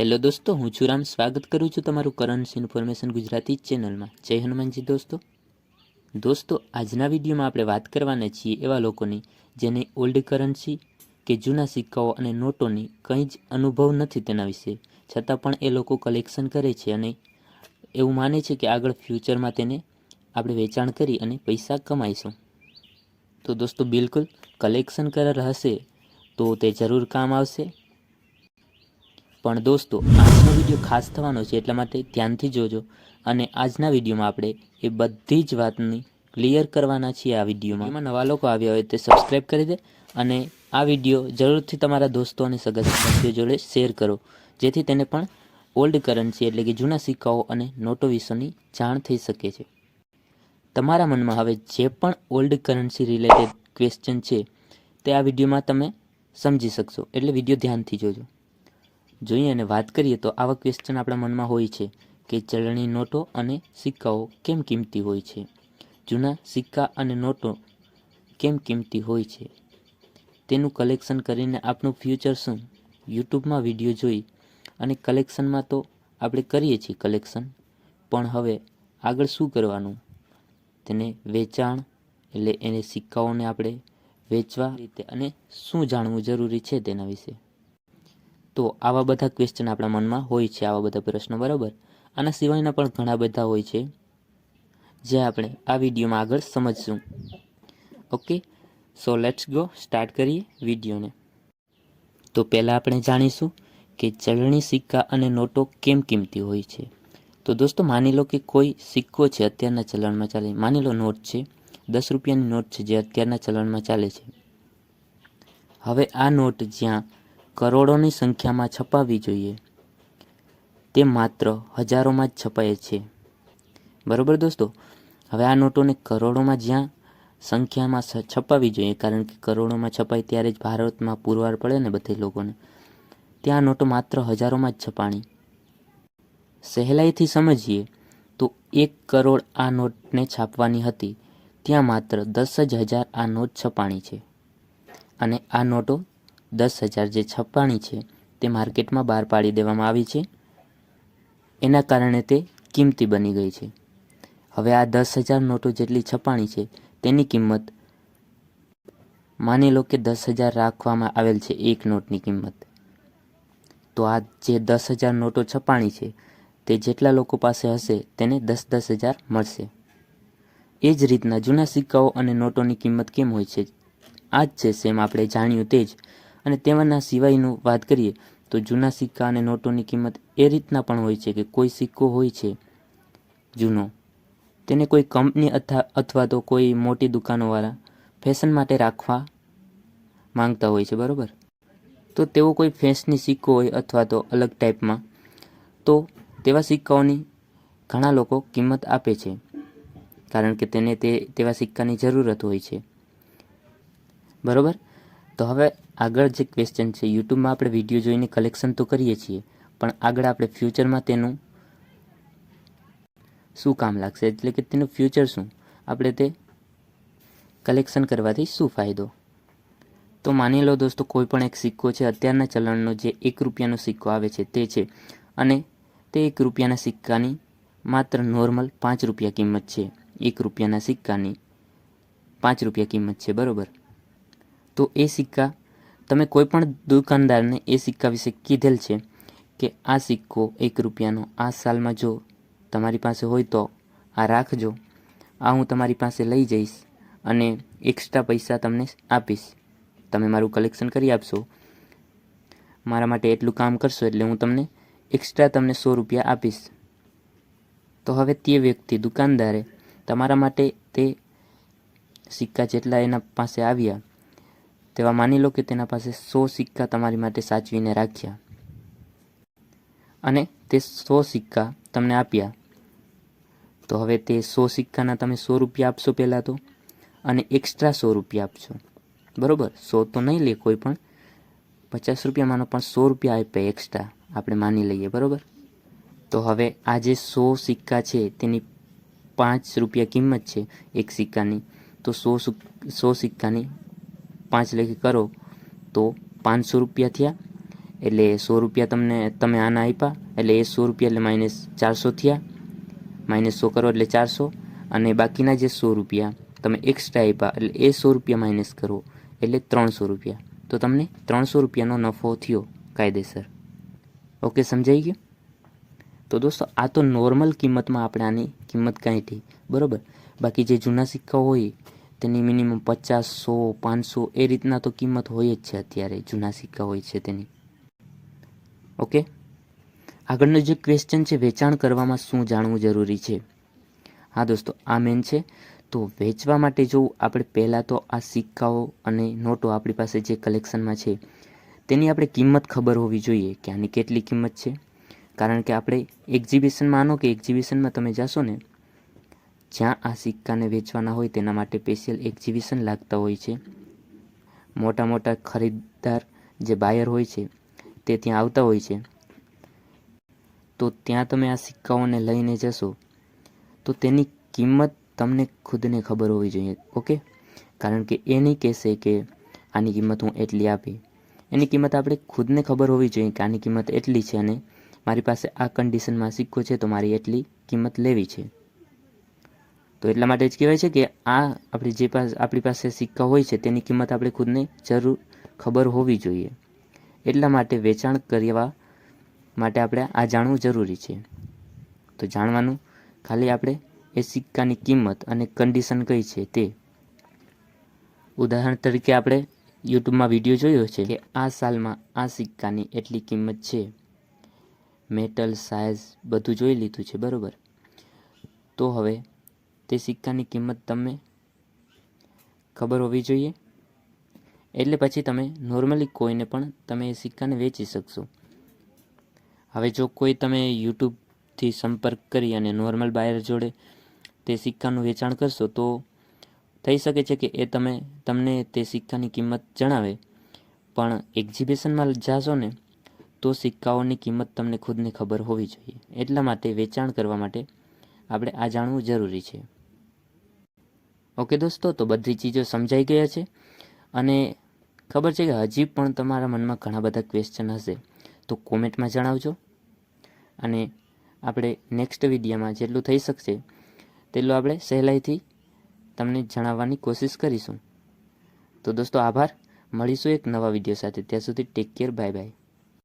Hello દોસ્તો, હું છું રામ. સ્વાગત કરું છું તમારું કરન્સ ઇન્ફોર્મેશન ગુજરાતી ચેનલમાં જય હનુમાનજી દોસ્તો. દોસ્તો, આજના વિડીયોમાં આપણે વાત કરવાના છીએ એવા લોકોની જેને ઓલ્ડ કરન્સી કે જૂના સિક્કાઓ અને નોટોની કંઈ જ અનુભવ નથી તેના વિશે. છતાં પણ એ લોકો કલેક્શન કરે છે અને એવું માને છે કે આગળ ફ્યુચરમાં તેને આપણે વેચાણ કરી અને પૈસા કમાઈશું. તો દોસ્તો, બિલકુલ કલેક્શન કરાર હશે તો તે જરૂર કામ આવશે. પણ દોસ્તો, આજનો વીડિયો ખાસ થવાનો છે એટલા માટે ધ્યાનથી જોજો અને આજના વિડીયોમાં આપણે એ બધી જ વાતની ક્લિયર કરવાના છીએ આ વિડીયોમાં. એમાં નવા લોકો આવ્યા હોય તે સબસ્ક્રાઈબ કરી દે અને આ વીડિયો જરૂરથી તમારા દોસ્તો અને સગા સંબંધીઓ જોડે શેર કરો, જેથી તેને પણ ઓલ્ડ કરન્સી એટલે કે જૂના સિક્કાઓ અને નોટો વિશેની જાણ થઈ શકે છે. તમારા મનમાં હવે જે પણ ઓલ્ડ કરન્સી રિલેટેડ ક્વેશ્ચન છે તે આ વિડીયોમાં તમે સમજી શકશો. એટલે વીડિયો ધ્યાનથી જોજો. જોઈએ અને વાત કરીએ તો આવા ક્વેશ્ચન આપણા મનમાં હોય છે કે ચલણી નોટો અને સિક્કાઓ કેમ કિંમતી હોય છે? જૂના સિક્કા અને નોટો કેમ કિંમતી હોય છે? તેનું કલેક્શન કરીને આપણું ફ્યુચર શું? યુટ્યુબમાં વીડિયો જોઈ અને કલેક્શનમાં તો આપણે કરીએ છીએ કલેક્શન પણ હવે આગળ શું કરવાનું? તેને વેચાણ એટલે એને સિક્કાઓને આપણે વેચવા રીતે અને શું જાણવું જરૂરી છે તેના વિશે. તો આવા બધા ક્વેશ્ચન આપણા મનમાં હોય છે, આવા બધા પ્રશ્નો, બરાબર? આના સિવાયના પણ ઘણા બધા હોય છે, જે આપણે આ વિડીયોમાં આગળ સમજશું. Okay so let's go start કરીએ વિડીયોને. તો પહેલાં આપણે જાણીશું કે ચલણી સિક્કા અને નોટો કેમ કિંમતી હોય છે. તો દોસ્તો, માની લો કે કોઈ સિક્કો છે, અત્યારના ચલણમાં ચાલે. માની લો નોટ છે. દસ રૂપિયાની નોટ છે, જે અત્યારના ચલણમાં ચાલે છે. હવે આ નોટ જ્યાં કરોડોની સંખ્યામાં છપાવી જોઈએ. તે માત્ર હજારોમાં જ છપાય છે. બરાબર દોસ્તો? હવે આ નોટોને કરોડોમાં જ્યાં સંખ્યામાં છપાવી જોઈએ, કારણ કે કરોડોમાં છપાય ત્યારે જ ભારતમાં પુરવાર પડે ને બધે લોકોને. ત્યાં નોટો માત્ર હજારોમાં જ છપાણી. સહેલાઈથી સમજીએ, તો એક કરોડ આ નોટને છાપવાની હતી. ત્યાં માત્ર દસ જ હજાર આ નોટ છપાણી છે. અને આ નોટો દસ હજાર જે છપ્પાણી છે, તે માર્કેટમાં બહાર પાડી દેવામાં આવી છે. એના કારણે તે કિંમતી બની ગઈ છે. હવે આ દસ હજાર નોટો જેટલી છપાણી છે, તેની કિંમત માની લો કે દસ હજાર રાખવામાં આવેલ છે એક નોટની કિંમત. તો આ જે દસ હજાર નોટો છપાણી છે, તે જેટલા લોકો પાસે હશે, તેને દસ દસ હજાર મળશે. એ જ રીતના જૂના સિક્કાઓ અને નોટોની કિંમત કેમ હોય છે? આ જ છે સેમ આપણે જાણ્યું તે જ અને તેમાંના સિવાયનું વાત કરીએ, તો જૂના સિક્કા અને નોટોની કિંમત એ રીતના પણ હોય છે કે કોઈ સિક્કો હોય છે જૂનો. તેને કોઈ કંપની અથવા અથવા તો કોઈ મોટી દુકાનોવાળા ફેશન માટે રાખવા માંગતા હોય છે, બરાબર? તો તેવો કોઈ ફેશની સિક્કો હોય અથવા તો અલગ ટાઈપમાં, તો તેવા સિક્કાઓની ઘણા લોકો કિંમત આપે છે, કારણ કે તેને તે, તેવા સિક્કાની જરૂરત હોય છે. બરોબર? તો હવે આગળ જે ક્વેશ્ચન છે યુટ્યુબમાં આપણે વીડિયો જોઈને કલેક્શન તો કરીએ છીએ, પણ આગળ આપણે ફ્યુચરમાં તેનું શું કામ લાગશે? એટલે કે તેનું ફ્યુચર શું? આપણે તે કલેક્શન કરવાથી શું ફાયદો? તો માની લો દોસ્તો, કોઈ પણ એક સિક્કો છે, અત્યારના ચલણનો જે એક રૂપિયાનો સિક્કો આવે છે, તે છે. અને તે એક રૂપિયાના સિક્કાની માત્ર નોર્મલ પાંચ રૂપિયા કિંમત છે. એક રૂપિયાના સિક્કાની પાંચ રૂપિયા કિંમત છે, બરોબર? તો એ સિક્કા તમે કોઈ પણ દુકાનદારને એ સિક્કા વિશે કીધેલ છે કે આ સિક્કો એક રૂપિયાનો આ સાલમાં જો તમારી પાસે હોય તો આ રાખજો. આ હું તમારી પાસે લઈ જઈશ અને એક્સ્ટ્રા પૈસા તમને આપીશ. તમે મારું કલેક્શન કરી આપશો. મારા માટે એટલું કામ કરશો એટલે હું તમને એક્સ્ટ્રા તમને સો રૂપિયા આપીશ. તો હવે તે વ્યક્તિ દુકાનદારે તમારા માટે તે સિક્કા જેટલા એના પાસે આવ્યા તેવા માની લો કે તેના પાસે સો સિક્કા તમારી માટે સાચવીને રાખ્યા. અને તે સો સિક્કા તમને આપ્યા. તો હવે તે સો સિક્કાના તમે સો રૂપિયા આપશો પહેલાં તો? અને એક્સ્ટ્રા સો રૂપિયા આપશો. બરાબર? સો તો નહીં લે કોઈ પણ. પચાસ રૂપિયામાંનો પણ સો રૂપિયા આપે એક્સ્ટ્રા આપણે માની લઈએ, બરોબર? તો હવે આ જે સો સિક્કા છે, તેની પાંચ રૂપિયા કિંમત છે એક સિક્કાની. તો સો સો સિક્કાની પાંચ લેખે કરો, તો પાંચસો રૂપિયા થયા. એટલે સો રૂપિયા તમને, તમે આના આપ્યા. એટલે એ સો રૂપિયા એટલે માઇનસ ચારસો થયા. માઇનસ સો કરો એટલે ચારસો. અને બાકીના જે સો રૂપિયા તમે એક્સ્ટ્રા આપ્યા, એટલે એ સો રૂપિયા માઇનસ કરો, એટલે ત્રણસો રૂપિયા. તો તમને ત્રણસો રૂપિયાનો નફો થયો કાયદેસર. ઓકે સમજાઈ ગયું? તો દોસ્તો, આ તો નોર્મલ કિંમતમાં આપણે આની કિંમત કાંઈ બરાબર? બાકી જે જૂના સિક્કાઓ હોય તેની મિનિમમ પચાસ, સો, પાંચસો એ રીતના તો કિંમત હોય જ છે અત્યારે. જૂના સિક્કા હોય છે તેની. ઓકે આગળનો જે ક્વેશ્ચન છે, વેચાણ કરવામાં શું જાણવું જરૂરી છે? હા દોસ્તો, આ મેન છે. તો વેચવા માટે જો આપણે પહેલાં તો આ સિક્કાઓ અને નોટો આપણી પાસે જે કલેક્શનમાં છે, તેની આપણે કિંમત ખબર હોવી જોઈએ કે આની કેટલી કિંમત છે. કારણ કે આપણે એક્ઝિબિશનમાં આનો કે એક્ઝિબિશનમાં તમે જાશો ને જ્યાં આ સિક્કાને વેચવાના હોય તેના માટે સ્પેશિયલ એક્ઝિબિશન લાગતા હોય છે. મોટા મોટા ખરીદદાર જે બાયર હોય છે, તે ત્યાં આવતા હોય છે. તો ત્યાં તમે આ સિક્કાઓને લઈને જશો, તો તેની કિંમત તમને ખુદને ખબર હોવી જોઈએ, ઓકે? કારણ કે એ નહીં કહેશે કે આની કિંમત હું એટલી આપી. એની કિંમત આપણે ખુદને ખબર હોવી જોઈએ કે આની કિંમત એટલી છે અને મારી પાસે આ કન્ડિશનમાં સિક્કો છે, તો મારી એટલી કિંમત લેવી છે. તો એટલા માટે જ કહેવાય છે કે આ આપણી જે પાસે, આપણી પાસે સિક્કા હોય છે, તેની કિંમત આપણે ખુદને જરૂર ખબર હોવી જોઈએ. એટલા માટે વેચાણ કરવા માટે આપણે આ જાણવું જરૂરી છે. તો જાણવાનું, ખાલી આપણે એ સિક્કાની કિંમત અને કન્ડિશન કઈ છે તે. ઉદાહરણ તરીકે આપણે યુટ્યુબમાં વીડિયો જોયો છે કે આ સાલમાં આ સિક્કાની એટલી કિંમત છે. મેટલ સાઇઝ બધું જોઈ લીધું છે, બરાબર? તો હવે તે સિક્કાની કિંમત તમે ખબર હોવી જોઈએ. એટલે પછી તમે નોર્મલી કોઈને પણ તમે એ સિક્કાને વેચી શકશો. હવે જો કોઈ તમે યુટ્યુબથી સંપર્ક કરી અને નોર્મલ બાયર જોડે તે સિક્કાનું વેચાણ કરશો, તો થઈ શકે છે કે એ તમે, તમને તે સિક્કાની કિંમત જણાવે. પણ એક્ઝિબિશનમાં જાશો ને, તો સિક્કાઓની કિંમત તમને ખુદને ખબર હોવી જોઈએ. એટલા માટે વેચાણ કરવા માટે આપણે આ જાણવું જરૂરી છે. ઓકે દોસ્તો, તો બધી ચીજો સમજાઈ ગયા છે. અને ખબર છે કે હજી પણ તમારા મનમાં ઘણા બધા ક્વેશ્ચન હશે. તો કોમેન્ટમાં જણાવજો. અને આપણે નેક્સ્ટ વિડીયામાં જેટલું થઈ શકશે, તેટલું આપણે સહેલાઈથી તમને જણાવવાની કોશિશ કરીશું. તો દોસ્તો, આભાર. મળીશું એક નવા વીડિયો સાથે. ત્યાં સુધી ટેક કેર બાય બાય